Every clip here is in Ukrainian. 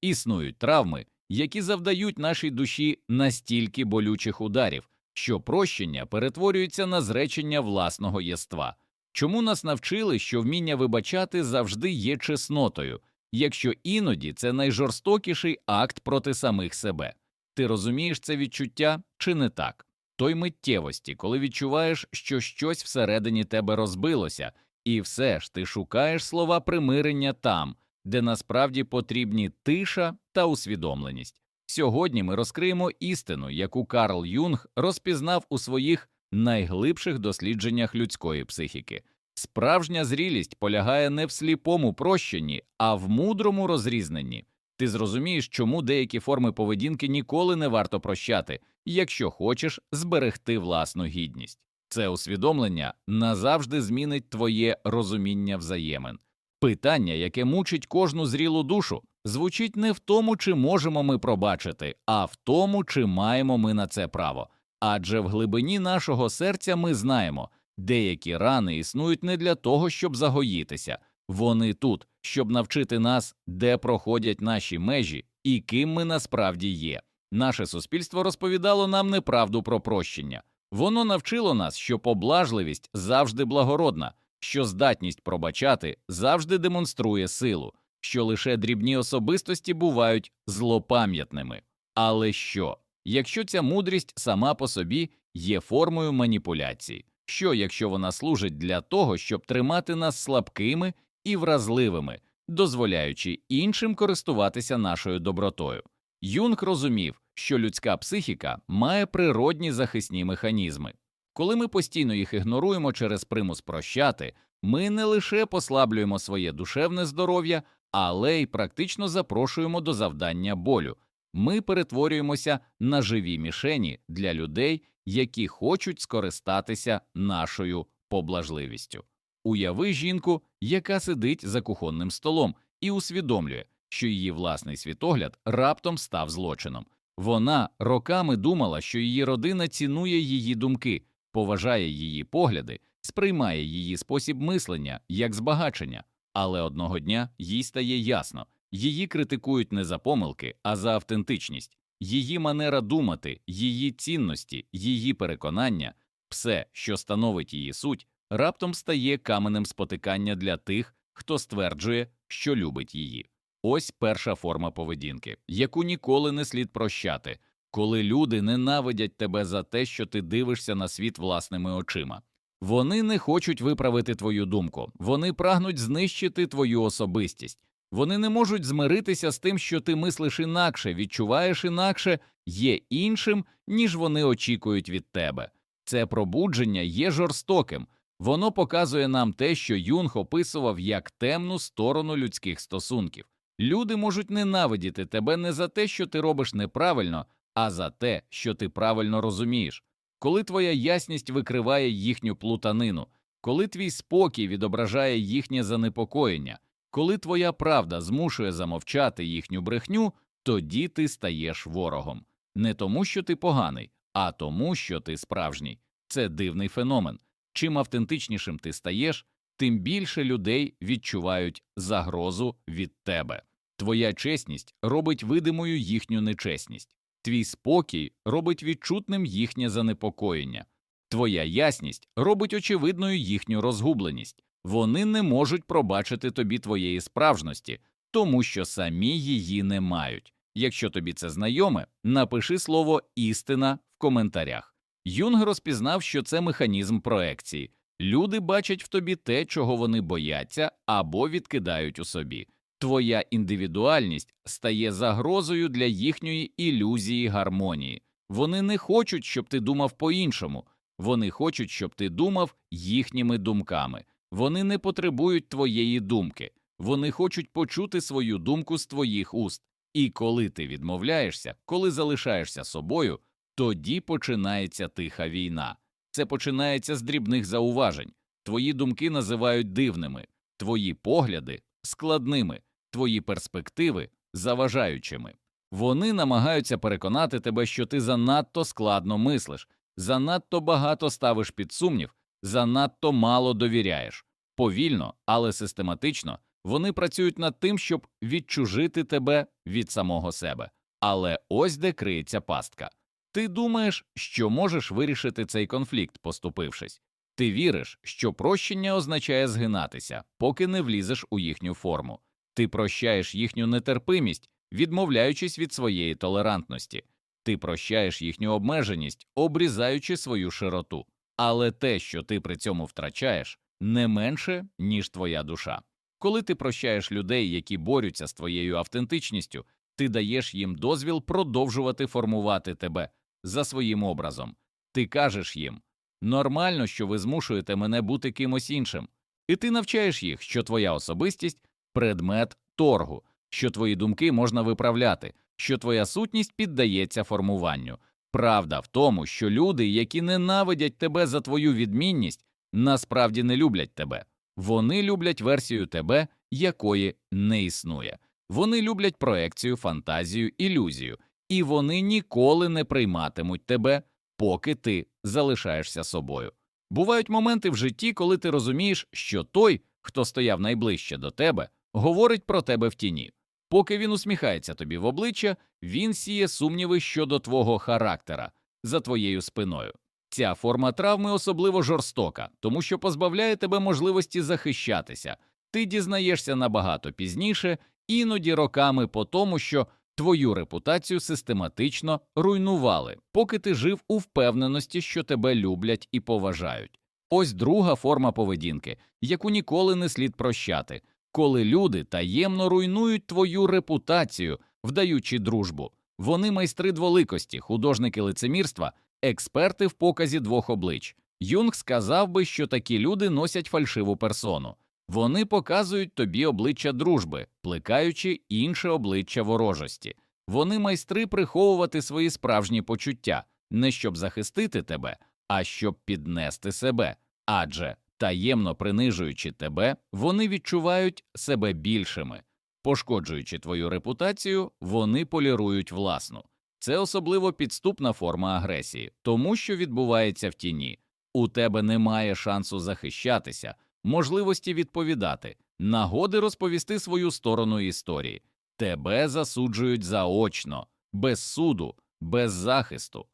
Існують травми, які завдають нашій душі настільки болючих ударів, що прощення перетворюється на зречення власного єства. Чому нас навчили, що вміння вибачати завжди є чеснотою, якщо іноді це найжорстокіший акт проти самих себе? Ти розумієш це відчуття чи не так? Той миттєвості, коли відчуваєш, що щось всередині тебе розбилося, і все ж ти шукаєш слова примирення там, де насправді потрібні тиша та усвідомленість. Сьогодні ми розкриємо істину, яку Карл Юнг розпізнав у своїх найглибших дослідженнях людської психіки. Справжня зрілість полягає не в сліпому прощенні, а в мудрому розрізненні. Ти зрозумієш, чому деякі форми поведінки ніколи не варто прощати, якщо хочеш зберегти власну гідність. Це усвідомлення назавжди змінить твоє розуміння взаємин. Питання, яке мучить кожну зрілу душу, звучить не в тому, чи можемо ми пробачити, а в тому, чи маємо ми на це право. Адже в глибині нашого серця ми знаємо, деякі рани існують не для того, щоб загоїтися, вони тут, щоб навчити нас, де проходять наші межі і ким ми насправді є. Наше суспільство розповідало нам неправду про прощення. Воно навчило нас, що поблажливість завжди благородна, що здатність пробачати завжди демонструє силу, що лише дрібні особистості бувають злопам'ятними. Але що, якщо ця мудрість сама по собі є формою маніпуляції? Що, якщо вона служить для того, щоб тримати нас слабкими і вразливими, дозволяючи іншим користуватися нашою добротою? Юнг розумів, що людська психіка має природні захисні механізми. Коли ми постійно їх ігноруємо через примус прощати, ми не лише послаблюємо своє душевне здоров'я, але й практично запрошуємо до завдання болю. Ми перетворюємося на живі мішені для людей, які хочуть скористатися нашою поблажливістю. Уяви жінку, яка сидить за кухонним столом і усвідомлює, що її власний світогляд раптом став злочином. Вона роками думала, що її родина цінує її думки, поважає її погляди, сприймає її спосіб мислення як збагачення, але одного дня їй стає ясно її критикують не за помилки, а за автентичність, її манера думати, її цінності, її переконання, все, що становить її суть, раптом стає каменем спотикання для тих, хто стверджує, що любить її. Ось перша форма поведінки, яку ніколи не слід прощати, коли люди ненавидять тебе за те, що ти дивишся на світ власними очима. Вони не хочуть виправити твою думку, вони прагнуть знищити твою особистість. Вони не можуть змиритися з тим, що ти мислиш інакше, відчуваєш інакше, є іншим, ніж вони очікують від тебе. Це пробудження є жорстоким, воно показує нам те, що Юнг описував як темну сторону людських стосунків. Люди можуть ненавидіти тебе не за те, що ти робиш неправильно, а за те, що ти правильно розумієш. Коли твоя ясність викриває їхню плутанину, коли твій спокій відображає їхнє занепокоєння, коли твоя правда змушує замовчати їхню брехню, тоді ти стаєш ворогом. Не тому, що ти поганий, а тому, що ти справжній. Це дивний феномен. Чим автентичнішим ти стаєш, тим більше людей відчувають загрозу від тебе. Твоя чесність робить видимою їхню нечесність, твій спокій робить відчутним їхнє занепокоєння, твоя ясність робить очевидною їхню розгубленість. Вони не можуть пробачити тобі твоєї справжності, тому що самі її не мають. Якщо тобі це знайоме, напиши слово істина в коментарях. Юнг розпізнав, що це механізм проекції. Люди бачать в тобі те, чого вони бояться або відкидають у собі. Твоя індивідуальність стає загрозою для їхньої ілюзії гармонії. Вони не хочуть, щоб ти думав по-іншому, вони хочуть, щоб ти думав їхніми думками. Вони не потребують твоєї думки, вони хочуть почути свою думку з твоїх уст. І коли ти відмовляєшся, коли залишаєшся собою, тоді починається тиха війна. Це починається з дрібних зауважень. Твої думки називають дивними, твої погляди складними, твої перспективи заважаючими. Вони намагаються переконати тебе, що ти занадто складно мислиш, занадто багато ставиш під сумнів, занадто мало довіряєш. Повільно, але систематично Вони працюють над тим, щоб відчужити тебе від самого себе. Але ось де криється пастка. Ти думаєш, що можеш вирішити цей конфлікт, поступившись. Ти віриш, що прощення означає згинатися, поки не влізеш у їхню форму. Ти прощаєш їхню нетерпимість, відмовляючись від своєї толерантності. Ти прощаєш їхню обмеженість, обрізаючи свою широту. Але те, що ти при цьому втрачаєш, не менше, ніж твоя душа. Коли ти прощаєш людей, які борються з твоєю автентичністю, ти даєш їм дозвіл продовжувати формувати тебе за своїм образом. Ти кажеш їм нормально, що ви змушуєте мене бути кимось іншим, і ти навчаєш їх, що твоя особистість предмет торгу, що твої думки можна виправляти, що твоя сутність піддається формуванню. Правда в тому, що люди, які ненавидять тебе за твою відмінність, насправді не люблять тебе. Вони люблять версію тебе, якої не існує. Вони люблять проекцію, фантазію, ілюзію, і вони ніколи не прийматимуть тебе, поки ти залишаєшся собою. Бувають моменти в житті, коли ти розумієш, що той, хто стояв найближче до тебе, говорить про тебе в тіні. Поки він усміхається тобі в обличчя, він сіє сумніви щодо твого характера за твоєю спиною. Ця форма травми особливо жорстока, тому що позбавляє тебе можливості захищатися. Ти дізнаєшся набагато пізніше, іноді роками по тому, що твою репутацію систематично руйнували, поки ти жив у впевненості, що тебе люблять і поважають. Ось друга форма поведінки, яку ніколи не слід прощати, коли люди таємно руйнують твою репутацію, вдаючи дружбу. Вони майстри дволикості, художники лицемірства, експерти в показі двох облич. Юнг сказав би, що такі люди носять фальшиву персону. Вони показують тобі обличчя дружби, плекаючи інше обличчя ворожості. Вони майстри приховувати свої справжні почуття, не щоб захистити тебе, а щоб піднести себе. Адже, таємно принижуючи тебе, вони відчувають себе більшими. Пошкоджуючи твою репутацію, вони полірують власну. Це особливо підступна форма агресії, тому що відбувається в тіні. У тебе немає шансу захищатися, можливості відповідати, нагоди розповісти свою сторону історії. Тебе засуджують заочно, без суду, без захисту.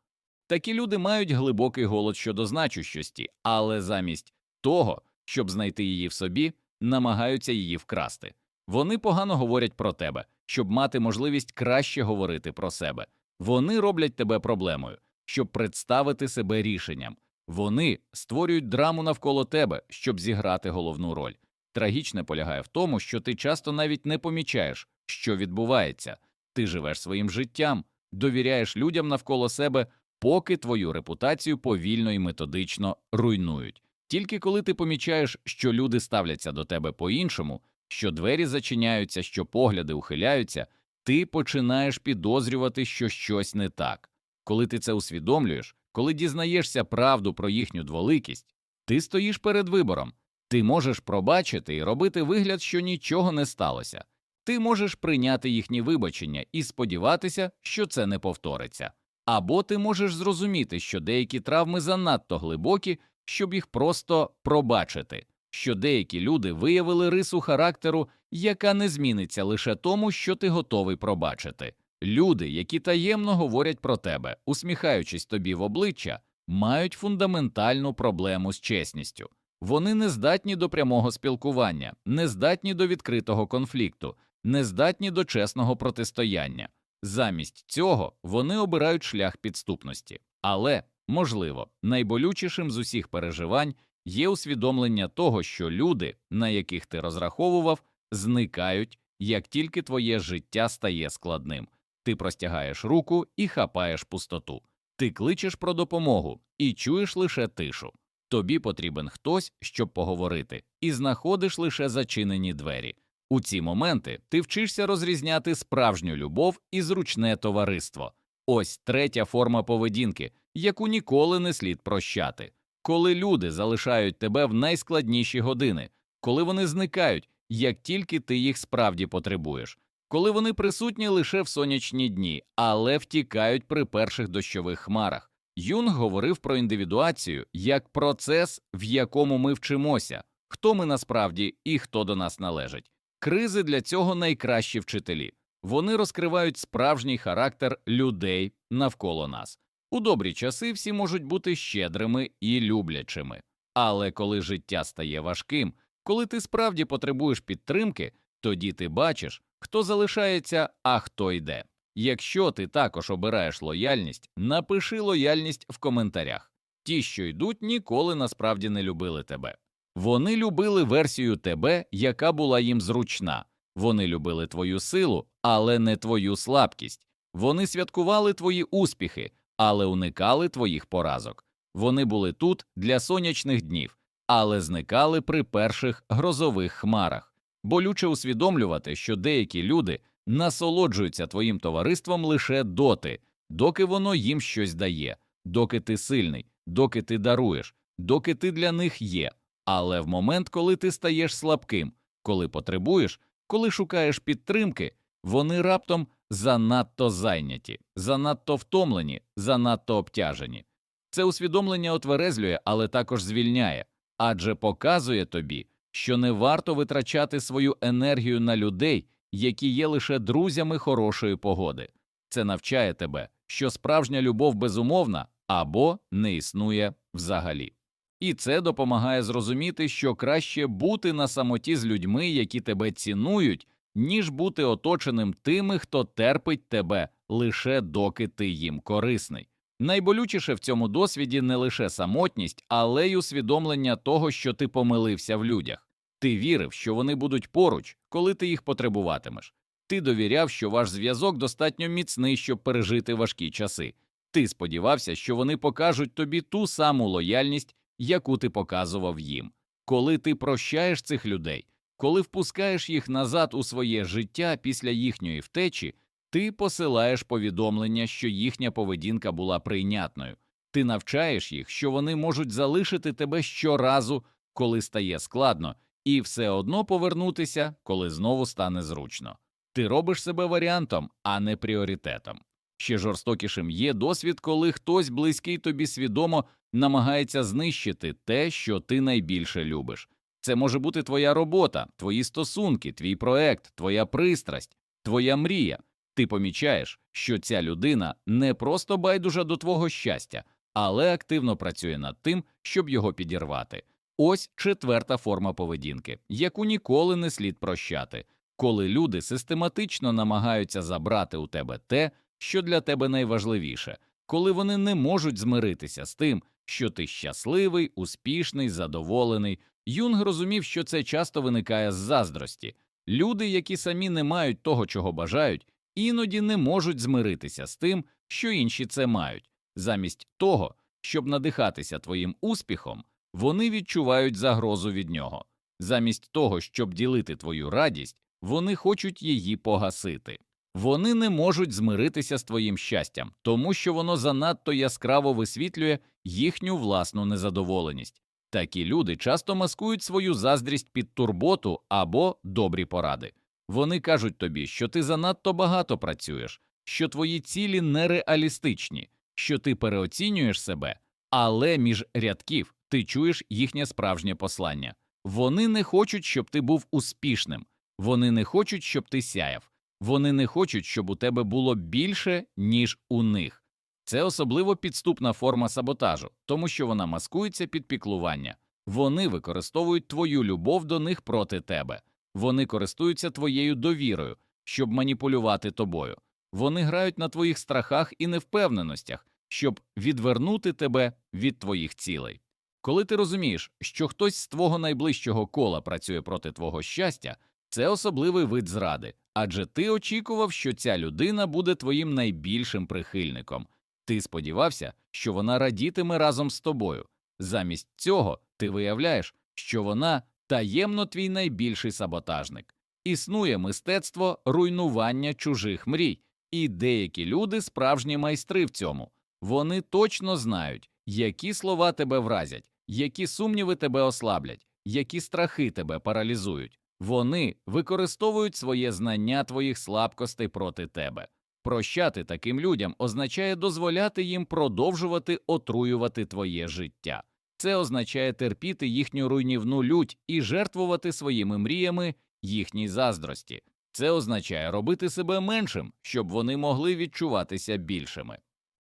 Такі люди мають глибокий голод щодо значущості, але замість того, щоб знайти її в собі, намагаються її вкрасти. Вони погано говорять про тебе, щоб мати можливість краще говорити про себе. Вони роблять тебе проблемою, щоб представити себе рішенням. Вони створюють драму навколо тебе, щоб зіграти головну роль. Трагічне полягає в тому, що ти часто навіть не помічаєш, що відбувається. Ти живеш своїм життям, довіряєш людям навколо себе, поки твою репутацію повільно і методично руйнують. Тільки коли ти помічаєш, що люди ставляться до тебе по-іншому, що двері зачиняються, що погляди ухиляються, ти починаєш підозрювати, що щось не так. Коли ти це усвідомлюєш, коли дізнаєшся правду про їхню дволикість, ти стоїш перед вибором. Ти можеш пробачити і робити вигляд, що нічого не сталося. Ти можеш прийняти їхні вибачення і сподіватися, що це не повториться. Або ти можеш зрозуміти, що деякі травми занадто глибокі, щоб їх просто пробачити, що деякі люди виявили рису характеру, яка не зміниться лише тому, що ти готовий пробачити. Люди, які таємно говорять про тебе, усміхаючись тобі в обличчя, мають фундаментальну проблему з чесністю. Вони не здатні до прямого спілкування, не здатні до відкритого конфлікту, не здатні до чесного протистояння. Замість цього вони обирають шлях підступності. Але, можливо, найболючішим з усіх переживань є усвідомлення того, що люди, на яких ти розраховував, зникають, як тільки твоє життя стає складним. Ти простягаєш руку і хапаєш пустоту. Ти кличеш про допомогу і чуєш лише тишу. Тобі потрібен хтось, щоб поговорити, і знаходиш лише зачинені двері. У ці моменти ти вчишся розрізняти справжню любов і зручне товариство. Ось третя форма поведінки, яку ніколи не слід прощати. Коли люди залишають тебе в найскладніші години, коли вони зникають, як тільки ти їх справді потребуєш, коли вони присутні лише в сонячні дні, але втікають при перших дощових хмарах. Юнг говорив про індивідуацію як процес, в якому ми вчимося, хто ми насправді і хто до нас належить. Кризи для цього найкращі вчителі. Вони розкривають справжній характер людей навколо нас. У добрі часи всі можуть бути щедрими і люблячими. Але коли життя стає важким, коли ти справді потребуєш підтримки, тоді ти бачиш, хто залишається, а хто йде. Якщо ти також обираєш лояльність, напиши лояльність в коментарях. Ті, що йдуть, ніколи насправді не любили тебе. Вони любили версію тебе, яка була їм зручна. Вони любили твою силу, але не твою слабкість. Вони святкували твої успіхи, але уникали твоїх поразок. Вони були тут для сонячних днів, але зникали при перших грозових хмарах. Болюче усвідомлювати, що деякі люди насолоджуються твоїм товариством лише доти, доки воно їм щось дає, доки ти сильний, доки ти даруєш, доки ти для них є. Але в момент, коли ти стаєш слабким, коли потребуєш, коли шукаєш підтримки, вони раптом занадто зайняті, занадто втомлені, занадто обтяжені. Це усвідомлення отверезлює, але також звільняє, адже показує тобі, що не варто витрачати свою енергію на людей, які є лише друзями хорошої погоди. Це навчає тебе, що справжня любов безумовна або не існує взагалі. І це допомагає зрозуміти, що краще бути на самоті з людьми, які тебе цінують, ніж бути оточеним тими, хто терпить тебе лише доки ти їм корисний. Найболючіше в цьому досвіді не лише самотність, але й усвідомлення того, що ти помилився в людях. Ти вірив, що вони будуть поруч, коли ти їх потребуватимеш. Ти довіряв, що ваш зв'язок достатньо міцний, щоб пережити важкі часи. Ти сподівався, що вони покажуть тобі ту саму лояльність, яку ти показував їм. Коли ти прощаєш цих людей, коли впускаєш їх назад у своє життя після їхньої втечі, ти посилаєш повідомлення, що їхня поведінка була прийнятною. Ти навчаєш їх, що вони можуть залишити тебе щоразу, коли стає складно, і все одно повернутися, коли знову стане зручно. Ти робиш себе варіантом, а не пріоритетом. Ще жорстокішим є досвід, коли хтось близький тобі свідомо намагається знищити те, що ти найбільше любиш. Це може бути твоя робота, твої стосунки, твій проект, твоя пристрасть, твоя мрія. Ти помічаєш, що ця людина не просто байдужа до твого щастя, але активно працює над тим, щоб його підірвати. Ось четверта форма поведінки, яку ніколи не слід прощати, коли люди систематично намагаються забрати у тебе те, що для тебе найважливіше, коли вони не можуть змиритися з тим, що ти щасливий, успішний, задоволений. Юнг розумів, що це часто виникає з заздрості. Люди, які самі не мають того, чого бажають, іноді не можуть змиритися з тим, що інші це мають. Замість того, щоб надихатися твоїм успіхом, вони відчувають загрозу від нього. Замість того, щоб ділити твою радість, вони хочуть її погасити. Вони не можуть змиритися з твоїм щастям, тому що воно занадто яскраво висвітлює їхню власну незадоволеність. Такі люди часто маскують свою заздрість під турботу або добрі поради. Вони кажуть тобі, що ти занадто багато працюєш, що твої цілі нереалістичні, що ти переоцінюєш себе, але між рядків ти чуєш їхнє справжнє послання. Вони не хочуть, щоб ти був успішним, вони не хочуть, щоб ти сяяв, вони не хочуть, щоб у тебе було більше, ніж у них. Це особливо підступна форма саботажу, тому що вона маскується під піклування. Вони використовують твою любов до них проти тебе, вони користуються твоєю довірою, щоб маніпулювати тобою. Вони грають на твоїх страхах і невпевненостях, щоб відвернути тебе від твоїх цілей. Коли ти розумієш, що хтось з твого найближчого кола працює проти твого щастя, це особливий вид зради, адже ти очікував, що ця людина буде твоїм найбільшим прихильником. Ти сподівався, що вона радітиме разом з тобою. Замість цього ти виявляєш, що вона таємно твій найбільший саботажник. Існує мистецтво руйнування чужих мрій, і деякі люди справжні майстри в цьому. Вони точно знають, які слова тебе вразять, які сумніви тебе ослаблять, які страхи тебе паралізують. Вони використовують своє знання твоїх слабкостей проти тебе. Прощати таким людям означає дозволяти їм продовжувати отруювати твоє життя. Це означає терпіти їхню руйнівну лють і жертвувати своїми мріями їхній заздрості. Це означає робити себе меншим, щоб вони могли відчуватися більшими.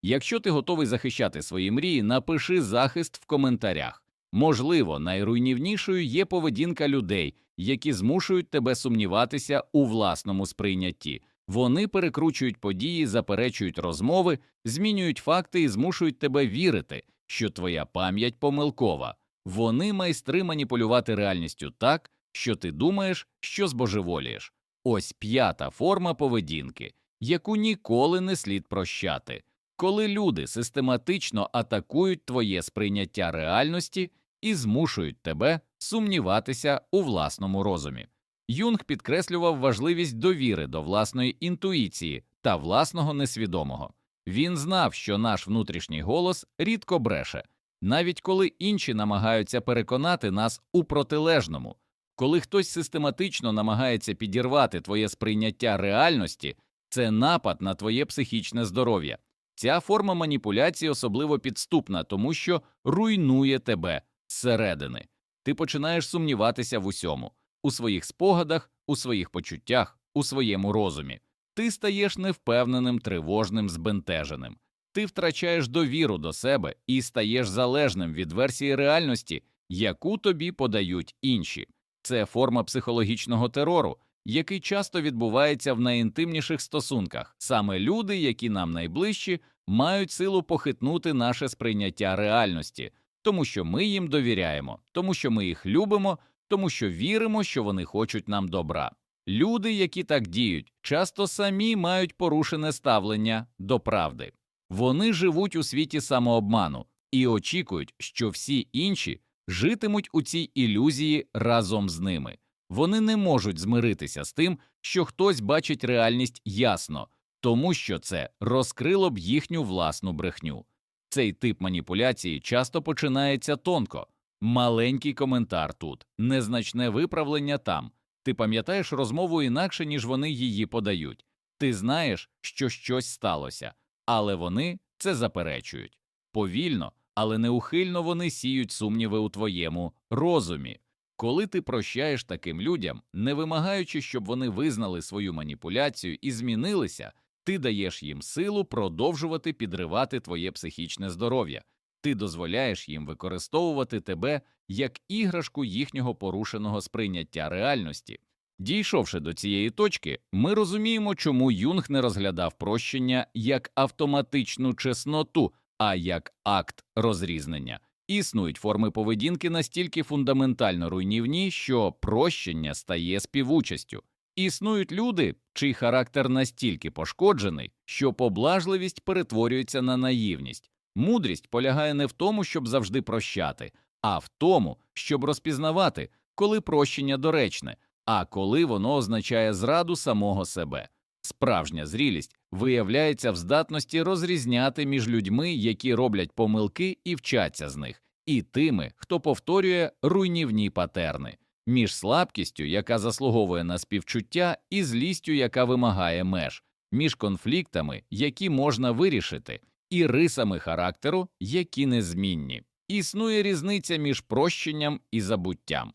Якщо ти готовий захищати свої мрії, напиши захист в коментарях. Можливо, найруйнівнішою є поведінка людей, які змушують тебе сумніватися у власному сприйнятті. Вони перекручують події, заперечують розмови, змінюють факти і змушують тебе вірити, що твоя пам'ять помилкова. Вони майстри маніпулювати реальністю так, що ти думаєш, що збожеволієш. Ось п'ята форма поведінки, яку ніколи не слід прощати, коли люди систематично атакують твоє сприйняття реальності і змушують тебе сумніватися у власному розумі. Юнг підкреслював важливість довіри до власної інтуїції та власного несвідомого. Він знав, що наш внутрішній голос рідко бреше, навіть коли інші намагаються переконати нас у протилежному. Коли хтось систематично намагається підірвати твоє сприйняття реальності, це напад на твоє психічне здоров'я. Ця форма маніпуляції особливо підступна, тому що руйнує тебе зсередини. Ти починаєш сумніватися в усьому, у своїх спогадах, у своїх почуттях, у своєму розумі. Ти стаєш невпевненим, тривожним, збентеженим. Ти втрачаєш довіру до себе і стаєш залежним від версії реальності, яку тобі подають інші. Це форма психологічного терору, який часто відбувається в найінтимніших стосунках. Саме люди, які нам найближчі, мають силу похитнути наше сприйняття реальності, тому що ми їм довіряємо, тому що ми їх любимо, тому що віримо, що вони хочуть нам добра. Люди, які так діють, часто самі мають порушене ставлення до правди. Вони живуть у світі самообману і очікують, що всі інші житимуть у цій ілюзії разом з ними. Вони не можуть змиритися з тим, що хтось бачить реальність ясно, тому що це розкрило б їхню власну брехню. Цей тип маніпуляції часто починається тонко. Маленький коментар тут, незначне виправлення там. Ти пам'ятаєш розмову інакше, ніж вони її подають. Ти знаєш, що щось сталося, але вони це заперечують. Повільно, але неухильно вони сіють сумніви у твоєму розумі. Коли ти прощаєш таким людям, не вимагаючи, щоб вони визнали свою маніпуляцію і змінилися, ти даєш їм силу продовжувати підривати твоє психічне здоров'я, ти дозволяєш їм використовувати тебе як іграшку їхнього порушеного сприйняття реальності. Дійшовши до цієї точки, ми розуміємо, чому Юнг не розглядав прощення як автоматичну чесноту, а як акт розрізнення. Існують форми поведінки настільки фундаментально руйнівні, що прощення стає співучастю. Існують люди, чий характер настільки пошкоджений, що поблажливість перетворюється на наївність. Мудрість полягає не в тому, щоб завжди прощати, а в тому, щоб розпізнавати, коли прощення доречне, а коли воно означає зраду самого себе. Справжня зрілість виявляється в здатності розрізняти між людьми, які роблять помилки і вчаться з них, і тими, хто повторює руйнівні патерни, між слабкістю, яка заслуговує на співчуття, і злістю, яка вимагає меж, між конфліктами, які можна вирішити, і рисами характеру, які незмінні. Існує різниця між прощенням і забуттям.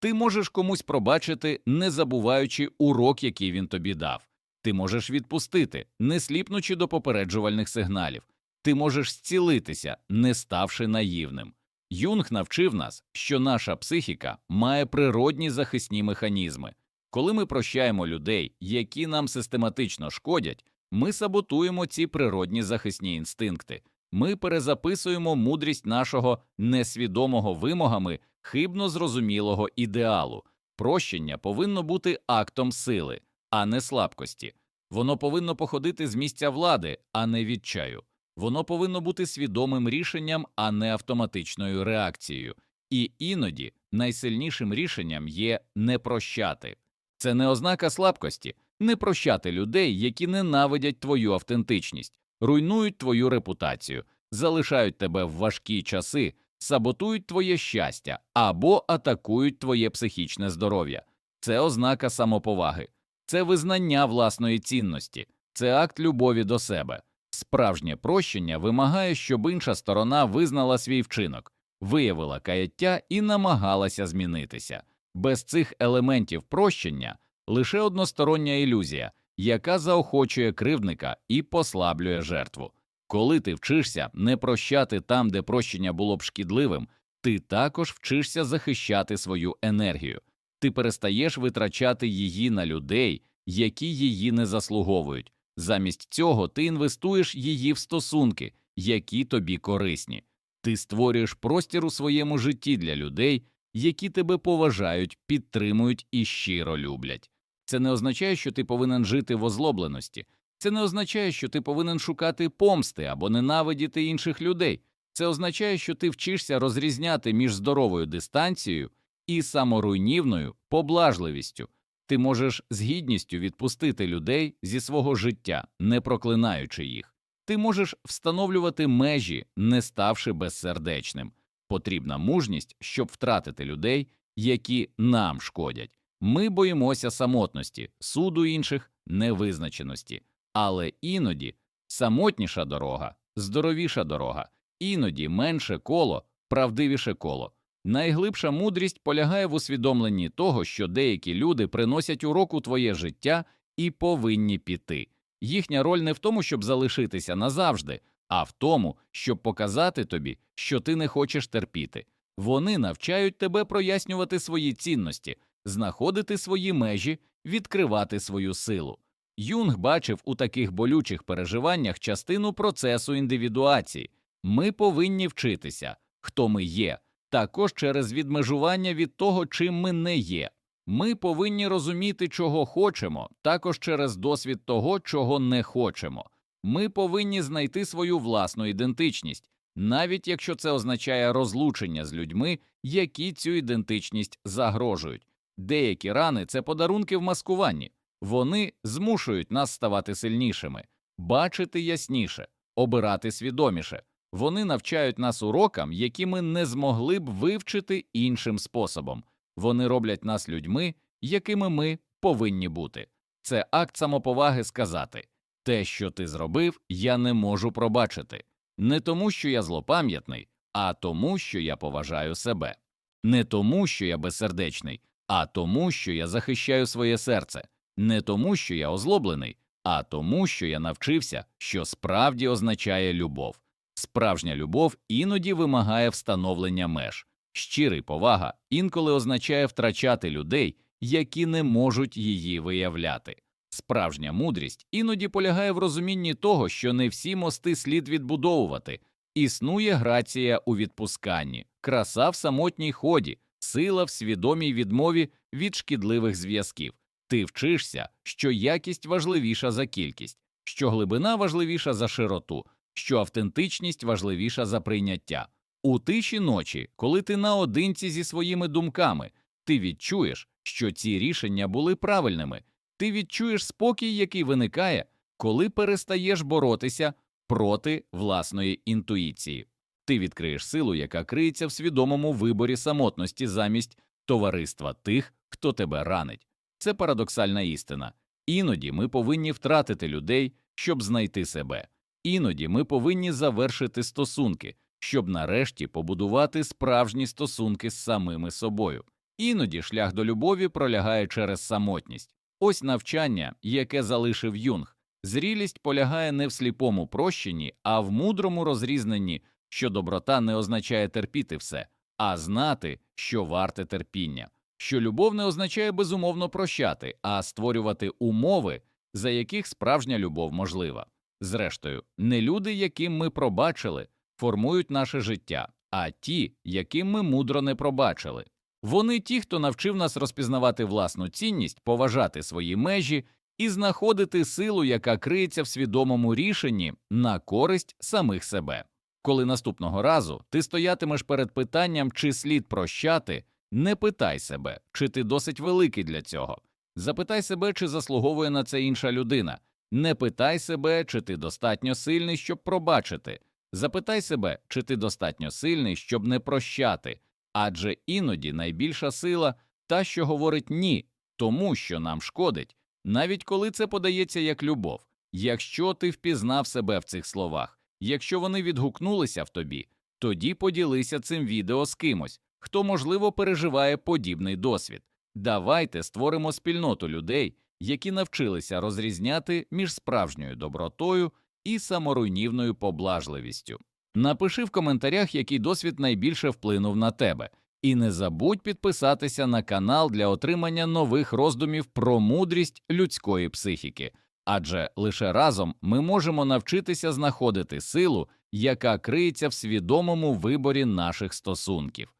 Ти можеш комусь пробачити, не забуваючи урок, який він тобі дав. Ти можеш відпустити, не сліпнучи до попереджувальних сигналів. Ти можеш зцілитися, не ставши наївним. Юнг навчив нас, що наша психіка має природні захисні механізми. Коли ми прощаємо людей, які нам систематично шкодять, ми саботуємо ці природні захисні інстинкти. Ми перезаписуємо мудрість нашого несвідомого вимогами хибно зрозумілого ідеалу. Прощення повинно бути актом сили, а не слабкості. Воно повинно походити з місця влади, а не відчаю. Воно повинно бути свідомим рішенням, а не автоматичною реакцією. І іноді найсильнішим рішенням є не прощати. Це не ознака слабкості, не прощати людей, які ненавидять твою автентичність, руйнують твою репутацію, залишають тебе в важкі часи, саботують твоє щастя або атакують твоє психічне здоров'я. Це ознака самоповаги, це визнання власної цінності, це акт любові до себе. Справжнє прощення вимагає, щоб інша сторона визнала свій вчинок, виявила каяття і намагалася змінитися. Без цих елементів прощення лише одностороння ілюзія, яка заохочує кривдника і послаблює жертву. Коли ти вчишся не прощати там, де прощення було б шкідливим, ти також вчишся захищати свою енергію. Ти перестаєш витрачати її на людей, які її не заслуговують. Замість цього ти інвестуєш її в стосунки, які тобі корисні. Ти створюєш простір у своєму житті для людей, які тебе поважають, підтримують і щиро люблять. Це не означає, що ти повинен жити в озлобленості. Це не означає, що ти повинен шукати помсти або ненавидіти інших людей. Це означає, що ти вчишся розрізняти між здоровою дистанцією і саморуйнівною поблажливістю. Ти можеш з гідністю відпустити людей зі свого життя, не проклинаючи їх. Ти можеш встановлювати межі, не ставши безсердечним. Потрібна мужність, щоб втратити людей, які нам шкодять. Ми боїмося самотності, суду інших, невизначеності. Але іноді самотніша дорога, здоровіша дорога, іноді менше коло, правдивіше коло. Найглибша мудрість полягає в усвідомленні того, що деякі люди приносять урок у твоє життя і повинні піти. Їхня роль не в тому, щоб залишитися назавжди, а в тому, щоб показати тобі, що ти не хочеш терпіти. Вони навчають тебе прояснювати свої цінності, знаходити свої межі, відкривати свою силу. Юнг бачив у таких болючих переживаннях частину процесу індивідуації. Ми повинні вчитися, хто ми є, також через відмежування від того, чим ми не є. Ми повинні розуміти, чого хочемо, також через досвід того, чого не хочемо. Ми повинні знайти свою власну ідентичність, навіть якщо це означає розлучення з людьми, які цю ідентичність загрожують. Деякі рани це подарунки в маскуванні. Вони змушують нас ставати сильнішими, бачити ясніше, обирати свідоміше. Вони навчають нас урокам, які ми не змогли б вивчити іншим способом. Вони роблять нас людьми, якими ми повинні бути. Це акт самоповаги сказати те, що ти зробив, я не можу пробачити. Не тому, що я злопам'ятний, а тому, що я поважаю себе. Не тому, що я безсердечний, а тому, що я захищаю своє серце. Не тому, що я озлоблений, а тому, що я навчився, що справді означає любов. Справжня любов іноді вимагає встановлення меж. Щирий повага інколи означає втрачати людей, які не можуть її виявляти. Справжня мудрість іноді полягає в розумінні того, що не всі мости слід відбудовувати. Існує грація у відпусканні, краса в самотній ході, сила в свідомій відмові від шкідливих зв'язків. Ти вчишся, що якість важливіша за кількість, що глибина важливіша за широту, що автентичність важливіша за прийняття. У тиші ночі, коли ти наодинці зі своїми думками, ти відчуєш, що ці рішення були правильними, ти відчуєш спокій, який виникає, коли перестаєш боротися проти власної інтуїції. Ти відкриєш силу, яка криється в свідомому виборі самотності замість товариства тих, хто тебе ранить. Це парадоксальна істина. Іноді ми повинні втратити людей, щоб знайти себе. Іноді ми повинні завершити стосунки, щоб нарешті побудувати справжні стосунки з самими собою. Іноді шлях до любові пролягає через самотність. Ось навчання, яке залишив Юнг. Зрілість полягає не в сліпому прощенні, а в мудрому розрізненні, що доброта не означає терпіти все, а знати, що варте терпіння, що любов не означає безумовно прощати, а створювати умови, за яких справжня любов можлива. Зрештою, не люди, яким ми пробачили, формують наше життя, а ті, яким ми мудро не пробачили. Вони ті, хто навчив нас розпізнавати власну цінність, поважати свої межі і знаходити силу, яка криється в свідомому рішенні на користь самих себе. Коли наступного разу ти стоятимеш перед питанням, чи слід прощати, не питай себе, чи ти досить великий для цього. Запитай себе, чи заслуговує на це інша людина. Не питай себе, чи ти достатньо сильний, щоб пробачити. Запитай себе, чи ти достатньо сильний, щоб не прощати, адже іноді найбільша сила та, що говорить ні, тому що нам шкодить, навіть коли це подається як любов. Якщо ти впізнав себе в цих словах, якщо вони відгукнулися в тобі, тоді поділися цим відео з кимось, хто, можливо, переживає подібний досвід. Давайте створимо спільноту людей, які навчилися розрізняти між справжньою добротою і саморуйнівною поблажливістю. Напиши в коментарях, який досвід найбільше вплинув на тебе, і не забудь підписатися на канал для отримання нових роздумів про мудрість людської психіки, адже лише разом ми можемо навчитися знаходити силу, яка криється в свідомому виборі наших стосунків.